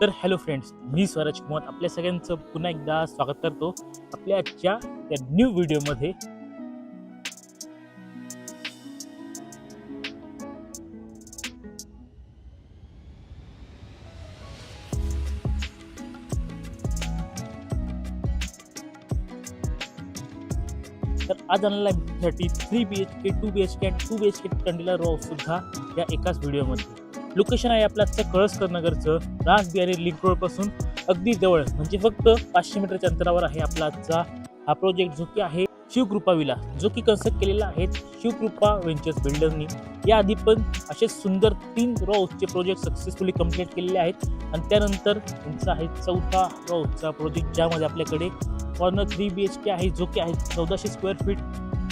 तर hello friends मी स्वराज कुमार आपल्या सगळ्यांचं पुन्हा एकदा स्वागत करतो आपल्या आजच्या या न्यू व्हिडिओमध्ये. तर आज आणला साठी three B H K two B H K and two B H K टंडीला row सुद्धा या एकाच व्हिडिओमध्ये. लोकेशन आहे आपलं आजच्या कळसकर नगरचं राज बिहारी लिंक रोडपासून अगदी जवळ. म्हणजे फक्त पाचशे मीटरच्या अंतरावर आहे आपला आजचा हा प्रोजेक्ट जो की आहे शिवकृपा विला. जो की कन्स्ट्रक्ट केलेला आहे शिवकृपा व्हेंचर्स बिल्डरनी याआधी पण असे सुंदर तीन रोजचे प्रोजेक्ट सक्सेसफुली कंप्लीट केलेले आहेत. आणि त्यानंतर त्यांचा आहे चौथा रोजचा प्रोजेक्ट ज्यामध्ये आपल्याकडे corner three B H K आहे जो की आहे चौदाशे square feet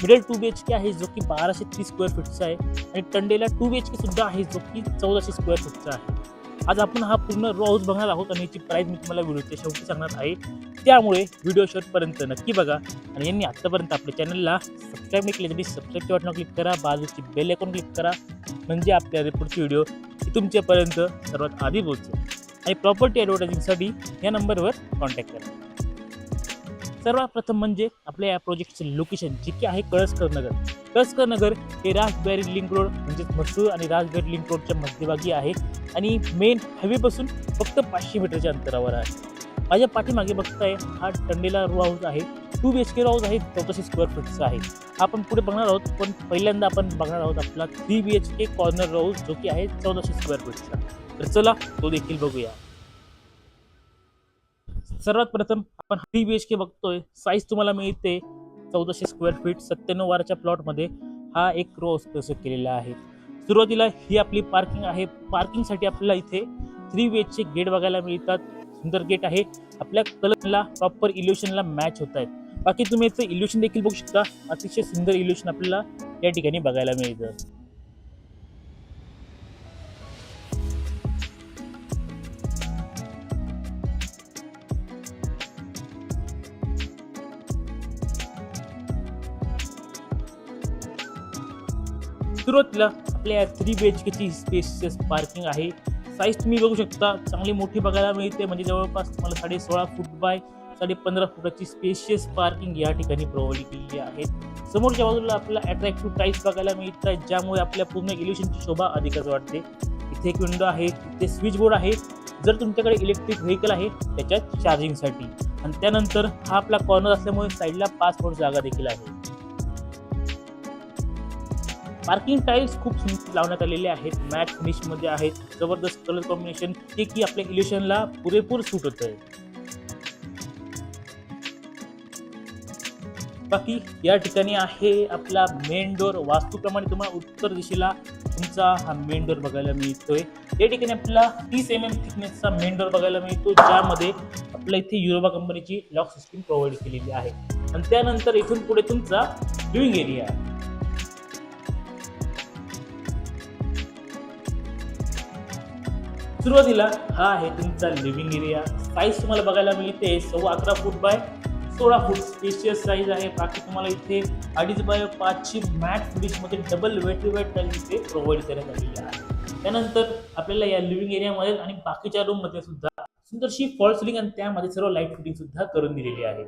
middle two B H K आहे जो की बाराशे तीस स्क्वेअर फीटचा आहे. आणि टंडेला टू बी एच के सुद्धा आहे जो की चौदाशे स्क्वेअर फीटचा आहे. आज आपण हा पूर्ण रो हाऊस बघणार आहोत आणि याची प्राईज मी तुम्हाला व्हिडिओच्या शेवटी सांगणार आहे. त्यामुळे व्हिडिओ शेवटपर्यंत नक्की बघा. आणि यांनी आत्तापर्यंत आपल्या चॅनलला सबस्क्राईब नाही केले तरी सबस्क्राईबच्या बटन क्लिक करा. बाजूची बेल आयकॉन क्लिक करा. म्हणजे आपल्या पुढची व्हिडिओ तुमच्यापर्यंत सर्वात आधी पोहोचेल. आणि प्रॉपर्टी ॲडव्हर्टायझिंगसाठी या नंबरवर कॉन्टॅक्ट करा. सर्वात प्रथम म्हणजे आपल्या या प्रोजेक्टचे लोकेशन जे की आहे कळसकर नगर. कळसकर नगर हे राजबेरी लिंक रोड म्हणजेच मसूर आणि राजबेरी लिंक रोडच्या मध्यभागी आहे आणि मेन हायवेपासून फक्त पाचशे मीटरच्या अंतरावर आहे. माझ्या पाठीमागे बघताय हा टंडेला रो हाऊस आहे. Two B H K row house आहे चौदाशे स्क्वेअर फीटचा आहे. आपण पुढे बघणार आहोत पण पहिल्यांदा आपण बघणार आहोत आपला three B H K corner row house जो की आहे चौदाशे स्क्वेअर फीटचा तर चला तो देखील बघूया. सर्वात प्रथम पण थ्री बी एच के बघतोय. साईज तुम्हाला मिळते. चौदाशे स्क्वेअर फीट सत्त्याण्णव वारच्या प्लॉटमध्ये हा एक रो कसं केलेला आहे. सुरुवातीला ही आपली पार्किंग आहे. पार्किंगसाठी आपल्याला इथे थ्री बी एचचे गेट बघायला मिळतात. सुंदर गेट आहे. आपल्या कलरला प्रॉपर इल्युशनला मॅच होत आहेत. बाकी तुम्ही याचं इल्युशन देखील बघू शकता. अतिशय सुंदर इल्युशन आपल्याला या ठिकाणी बघायला मिळतं. सुरुवातीला आपल्या थ्री बी एच केची स्पेसियस पार्किंग आहे. साईज तुम्ही बघू शकता चांगली मोठी बघायला मिळते. म्हणजे जवळपास तुम्हाला साडे सोळा फूट बाय साडे पंधरा फुटाची स्पेशियस पार्किंग या ठिकाणी प्रोव्हाइड केलेली आहे. समोरच्या बाजूला आपल्याला अट्रॅक्टिव्ह टाईल्स बघायला मिळत ज्यामुळे आपल्या पूर्ण इल्युशनची शोभा अधिकच वाटते इथे एक विंडो आहे इथे स्विच बोर्ड आहे. जर तुमच्याकडे इलेक्ट्रिक व्हेकल आहे त्याच्यात चार्जिंगसाठी आणि त्यानंतर हा आपला कॉर्नर असल्यामुळे साईडला पाच फूट जागा देखील आहे. पार्किंग टाईल्स खूप सुंदर लावण्यात आलेले आहेत. मॅट फिनिशमध्ये आहेत. जबरदस्त कलर कॉम्बिनेशन जे की आपल्या इलेक्शनला पुरेपूर सूट होत आहे बाकी या ठिकाणी आहे आपला मेन डोर वास्तूप्रमाणे तुम्हाला उत्तर दिशेला तुमचा हा मेन डोर बघायला मिळतोय. या ठिकाणी आपल्याला तीस एम एम थिकनेसचा मेन डोर बघायला मिळतो ज्यामध्ये आपल्या इथे युरोबा कंपनीची लॉक सिस्टीम प्रोव्हाइड केलेली आहे. आणि त्यानंतर इथून पुढे तुमचा लिव्हिंग एरिया आहे सुरुवातीला हा आहे तुमचा लिव्हिंग एरिया साईज तुम्हाला बघायला मिळते सव्वा अकरा फूट बाय सोळा फूट स्पेशियस साईज आहे. बाकी तुम्हाला इथे अडीच बाय पाचशे मॅट फिनिशमध्ये डबल वेट टू वेट इथे प्रोव्हाइड करण्यात आलेली आहे त्यानंतर आपल्याला या लिव्हिंग एरियामध्ये आणि बाकीच्या रूममध्ये सुद्धा सुंदरशी फॉल सिलिंग आणि त्यामध्ये सर्व लाइट फिटिंग सुद्धा करून दिलेली आहे.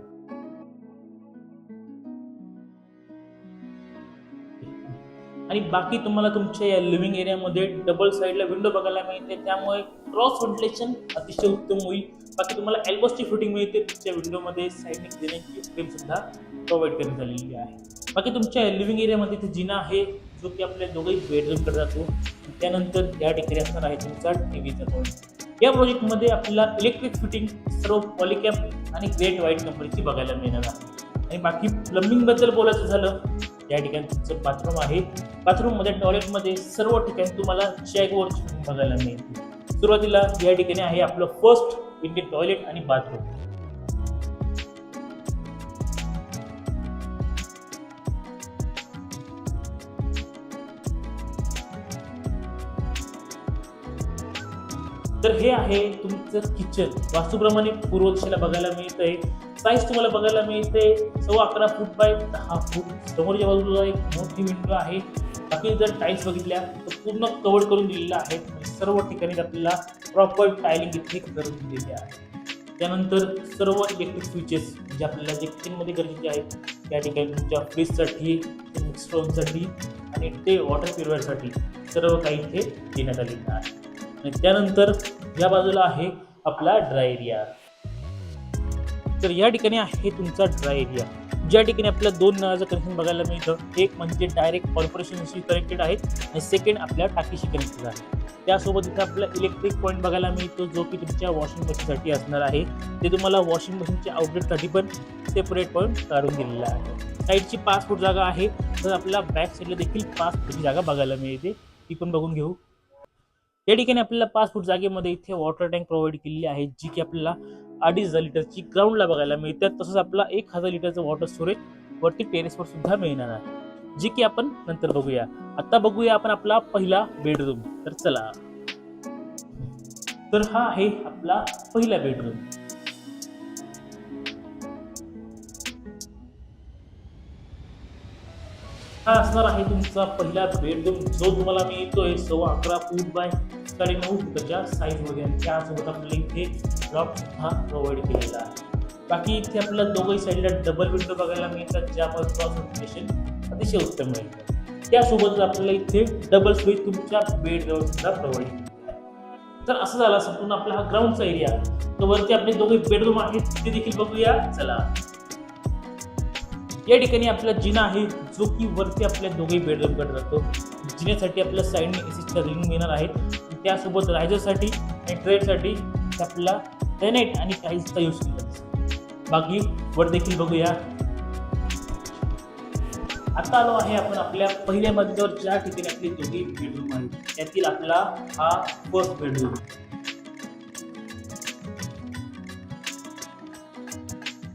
आणि बाकी तुम्हाला तुमच्या या लिव्हिंग एरियामध्ये डबल साईडला विंडो बघायला मिळते. त्यामुळे क्रॉस व्हेंटिलेशन अतिशय उत्तम होईल. बाकी तुम्हाला एल्बोसची फिटिंग मिळते. तुमच्या विंडोमध्ये साईडने देण्याची फ्रेम सुद्धा प्रोव्हाइड करण्यात आलेली आहे. बाकी तुमच्या लिव्हिंग एरियामध्ये इथे जिना आहे जो की आपल्या दोघंही बेडरूमकडे जातो. त्यानंतर या ठिकाणी असणार आहे तुमचा टी व्हीचा पॉईंट या प्रोजेक्टमध्ये आपल्याला इलेक्ट्रिक फिटिंग सर्व पॉलिकॅप आणि ग्रेट व्हाईट कंपनीची बघायला मिळणार आहे. आणि बाकी प्लंबिंगबद्दल बोलायचं झालं या ठिकाणी तुमचं बाथरूम आहे. बाथरूममध्ये टॉयलेटमध्ये सर्व ठिकाणी तुम्हाला चॅकवर बघायला मिळते सुरुवातीला या ठिकाणी आहे आपलं फर्स्ट इंडियन टॉयलेट आणि बाथरूम तर हे आहे तुमचं किचन वास्तूप्रमाणे पूर्व दिशेला बघायला मिळत आहे साईज तुम्हाला बघायला मिळते. सव्वा अकरा फूट बाय दहा फूट समोरच्या बाजूला एक मोठी विंडो आहे. बाकी जर टाईल्स बघितल्या तर पूर्ण कवर करून दिलेला आहे. सर्व ठिकाणी आपल्याला प्रॉपर टायलिंग इथे करून दिलेली आहे. त्यानंतर सर्व इलेक्ट्रिक स्विचेस जे आपल्याला जे किचनमध्ये गरजेचे आहेत त्या ठिकाणी तुमच्या फ्रीजसाठी मिक्सरसाठी आणि ते वॉटर प्युरिफायरसाठी सर्व काही इथे देण्यात आलेलं आहे. आणि त्यानंतर या बाजूला आहे आपला ड्राय एरिया तर या ठिकाणी आहे तुमचा ड्राय एरिया ज्या ठिकाणी आपल्याला दोन नळाचं कनेक्शन बघायला मिळतं एक म्हणजे डायरेक्ट कॉर्पोरेशनशी कनेक्टेड आहेत आणि सेकंड आपल्या टाकीशी कनेक्टेड आहे त्यासोबत इथे आपल्याला इलेक्ट्रिक पॉईंट बघायला मिळतो जो की तुमच्या वॉशिंग मशीनसाठी असणार आहे. ते तुम्हाला वॉशिंग मशीनच्या आउटलेटसाठी पण सेपरेट पॉईंट काढून दिलेला आहे. साईडची पाच फूट जागा आहे तर आपल्याला बॅक साईडला देखील पाच फूटची जागा बघायला मिळते. ती पण बघून घेऊ. या ठिकाणी आपल्याला पाच फूट जागेमध्ये इथे वॉटर टँक प्रोव्हाइड केलेली आहे जी की आपल्याला अडीच हजार लिटरची ग्राउंडला बघायला मिळते तसंच आपला एक हजार लिटरचं वॉटर स्टोरेज वरती टेरेसवर सुद्धा मिळणार आहे. जी की आपण नंतर बघूया. आता बघूया आपण आपला पहिला बेडरूम तर चला. तर हा आहे आपला पहिला बेडरूम हा असणार आहे तुमचा पहिला बेडरूम जो तुम्हाला मिळतोय सव्वा अकरा फूट बाय साडे नऊ फुटाच्या साईज वगैरे त्यासोबत आपल्याला इथे ड्रॉप हा प्रोव्हाइड केलेला आहे. बाकी इथे आपल्याला दोघंही साईडला डबल विंडो बघायला मिळतात ज्यामध्ये क्रॉस अतिशय उत्तम मिळतं त्यासोबत आपल्याला इथे डबल सोयी तुमच्या बेडजवळ सुद्धा प्रोव्हाइड केलेली आहे. तर असं झालं संपूर्ण आपला हा ग्राउंडचा एरिया तर वरती आपले दोघे बेडरूम आहेत ते देखील बघूया. चला. या ठिकाणी आपला जिना आहे जो की वरती आपल्या दोघे बेडरूमकडे जातो. जिन्यासाठी आपल्या साईडने एसीच्या रिंग मिळणार आहेत. त्यासोबत रायझरसाठी आणि ट्रेडसाठी आपला टेनेट आणि टाईल्सचा यूज केला. बाकी वर देखील बघूया. आता आलो आहे आपण आपल्या पहिल्या मजल्यावर ज्या ठिकाणी आपली दोघे बेडरूम आहे त्यातील आपला हा फर्स्ट बेडरूम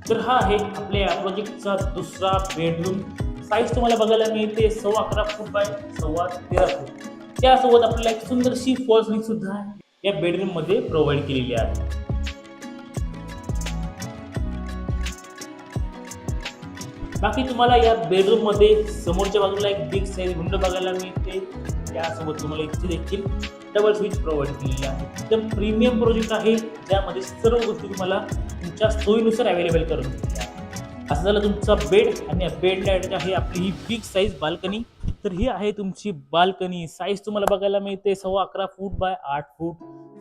तर हा आहे आपल्या या प्रोजेक्टचा दुसरा बेडरूम साईज तुम्हाला बघायला मिळते. सव्वा अकरा फूट बाय सव्वा तेरा फूट त्यासोबत आपल्याला एक सुंदरशी फॉल्स लिंक सुद्धा या बेडरूममध्ये प्रोव्हाइड केलेली आहे. बाकी तुम्हाला या बेडरूममध्ये समोरच्या बाजूला एक बिग साईज विंडो बघायला मिळते. त्यासोबत तुम्हाला इथे देखील डबल स्विच प्रोव्हाइड केलेली आहे. एकदम प्रीमियम प्रोजेक्ट आहे. ज्यामध्ये सर्व गोष्टी तुम्हाला तुमच्या सोयीनुसार अवेलेबल करून दिलेल्या आहे असं झालं तुमचा बेड आणि बेड लाइट आहे आपली ही बिग साईज बाल्कनी तर ही आहे तुमची बाल्कनी. साईज तुम्हाला बघायला मिळते सव्वा अकरा फूट बाय आठ फूट.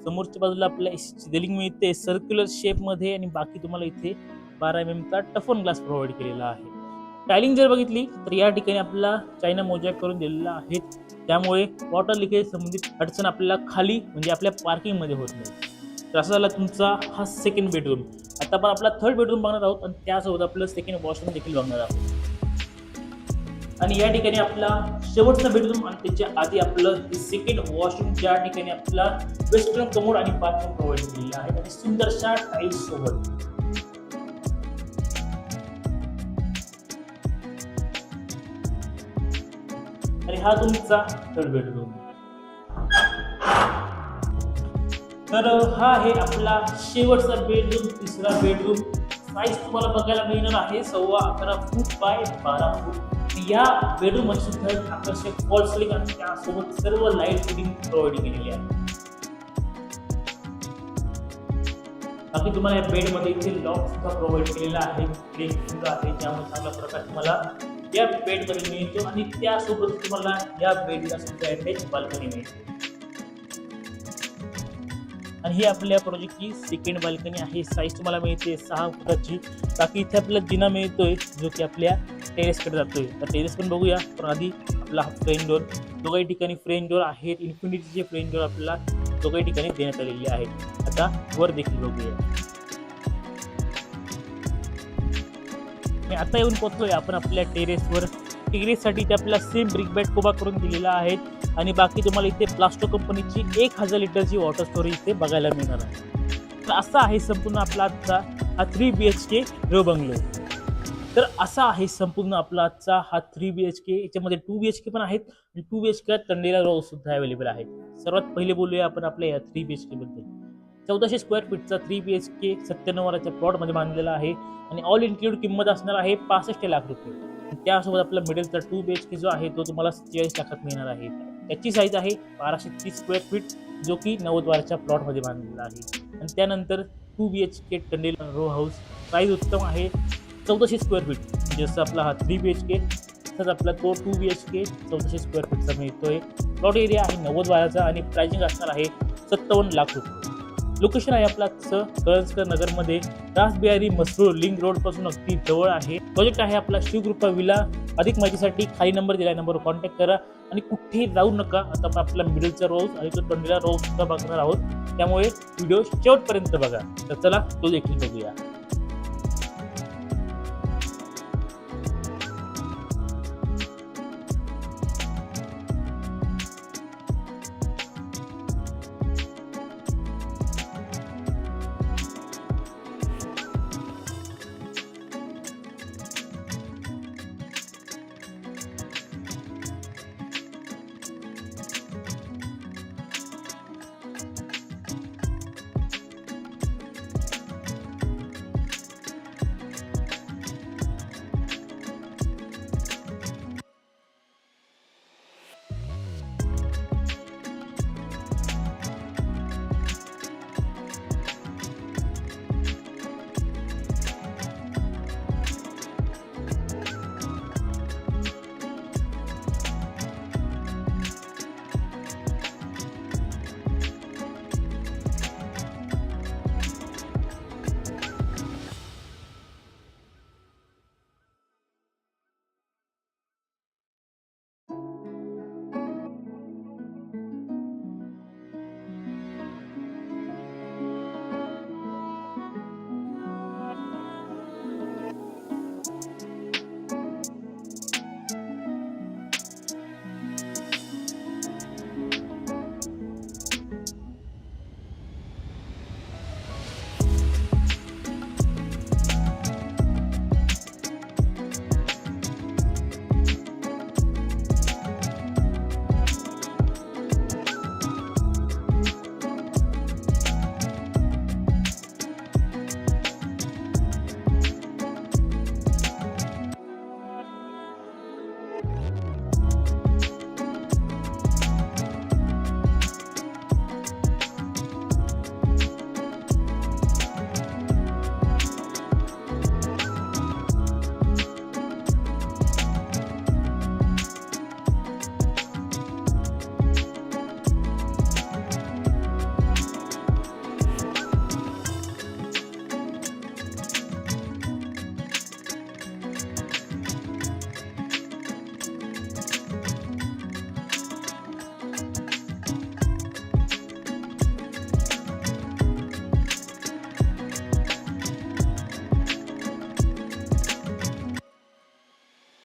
समोरच्या बाजूला आपल्याला रेलिंग मिळते. सर्क्युलर शेपमध्ये आणि बाकी तुम्हाला इथे बारा एम एमचा टफन ग्लास प्रोव्हाइड केलेला आहे. टायलिंग जर बघितली तर या ठिकाणी आपल्याला चायना मोजॅक करून दिलेला आहे. त्यामुळे वॉटर लिकेज संबंधित अडचण आपल्याला खाली म्हणजे आपल्या पार्किंगमध्ये होत नाही. तर असा झाला तुमचा हा सेकंड बेडरूम आता आपण आपला थर्ड बेडरूम बघणार आहोत आणि त्यासोबत आपलं सेकंड वॉशरूम देखील बघणार आहोत. आणि या ठिकाणी आपला शेवटचा बेडरूम आणि त्याच्या आधी आपलं सेकंड वॉशरूम ज्या ठिकाणी आपला वेस्टर्न कमोड आणि बाथरूम प्रोव्हाइड केलेला आहे. आणि सुंदरशा टाईल्स सोबत. आणि हा तुमचा थर्ड बेडरूम तर हा आहे आपला शेवटचा बेडरूम तिसरा बेडरूम साईज तुम्हाला बघायला मिळणार आहे. सव्वा अकरा फूट बाय बारा फूट. या बेडरूम सुद्धा आकर्षक फॉल सिलिंग आणि त्यासोबत सर्व लाइट फिटिंग प्रोव्हाइड केलेली आहे. बाकी तुम्हाला या बेडमध्ये इथे लॉक सुद्धा प्रोव्हाइड केलेला आहे. ब्रेक सुद्धा आहे त्यामुळे चांगला प्रकाश तुम्हाला या बेडमध्ये मिळतो आणि त्यासोबत तुम्हाला या बेडला सुद्धा अटॅच बाल्कनी मिळते आणि ही आपल्या प्रोजेक्टची सेकंड बाल्कनी आहे. साईज तुम्हाला मिळते सहा फुटाची. बाकी इथे आपल्याला जिना मिळतोय जो की आपल्या टेरेसकडे जातोय. तर टेरेस पण बघूया. पण आधी आपला हा फ्रेंड डोर दोघाही ठिकाणी फ्रेंड डोर आहेत. इन्फिनिटीचे फ्रेंड डोर आपल्याला दोघाही ठिकाणी देण्यात आलेले आहेत. आता वर देखील बघूया. आणि आता येऊन पोहोचतोय आपण आपल्या टेरेसवर टेरेससाठी ते आपल्याला सेम ब्रिक बॅट कोबा करून दिलेला आहे. आणि बाकी तुम्हाला इथे प्लास्टो कंपनीची एक हजार लिटरची वॉटर स्टोरेज इथे बघायला मिळणार आहे. तर असा आहे संपूर्ण आपला आजचा हा three B H K row bungalow तर असा आहे संपूर्ण आपला आजचा हा थ्री बी एच के याच्यामध्ये टू बी एच के पण आहेत आणि टू बी एच के तंडेला रो सुद्धा अवेलेबल आहे सर्वात पहिले बोलूया आपण आपल्या या थ्री बी एच के बद्दल. चौदाशे स्क्वेअर फीटचा थ्री बी एच के सत्त्याण्णव प्लॉटमध्ये बांधलेला आहे आणि ऑल इन्क्लूड किंमत असणार आहे पासष्ट लाख रुपये. त्यासोबत आपला मिडलचा टू बी एच के जो आहे तो तुम्हाला सत्तेचाळीस लाखात मिळणार आहे. त्याची साईज आहे बाराशे तीस स्क्वेअर फीट जो की नव्वद प्लॉटमध्ये बांधलेला आहे. आणि त्यानंतर टू बी एच के टंडेल रो हाऊस प्राईज उत्तम आहे. चौदाशे स्क्वेअर म्हणजे फीट जसं आपला हा थ्री बी एच के तसंच आपला तो टू बी एच के चौदाशे स्क्वेअर फीटचा मिळतोय. प्लॉट एरिया आहे नव्वद बाराचा आणि प्राइसिंग असणार आहे सत्तावन्न लाख रुपये. लोकेशन आहे आपला कळसकर नगरमध्ये. रास बिहारी मसरूळ लिंक रोडपासून अगदी जवळ आहे. प्रोजेक्ट आहे आपला शिवकृपा विला. अधिक माहितीसाठी खाली नंबर दिला नंबरवर कॉन्टॅक्ट करा. आणि कुठेही जाऊ नका. आता आपण आपला मिडलचा रोज आणि तो टंडीला रोज सुद्धा बघणार आहोत. त्यामुळे व्हिडिओ शेवटपर्यंत बघा. तर चला तो देखील बघूया.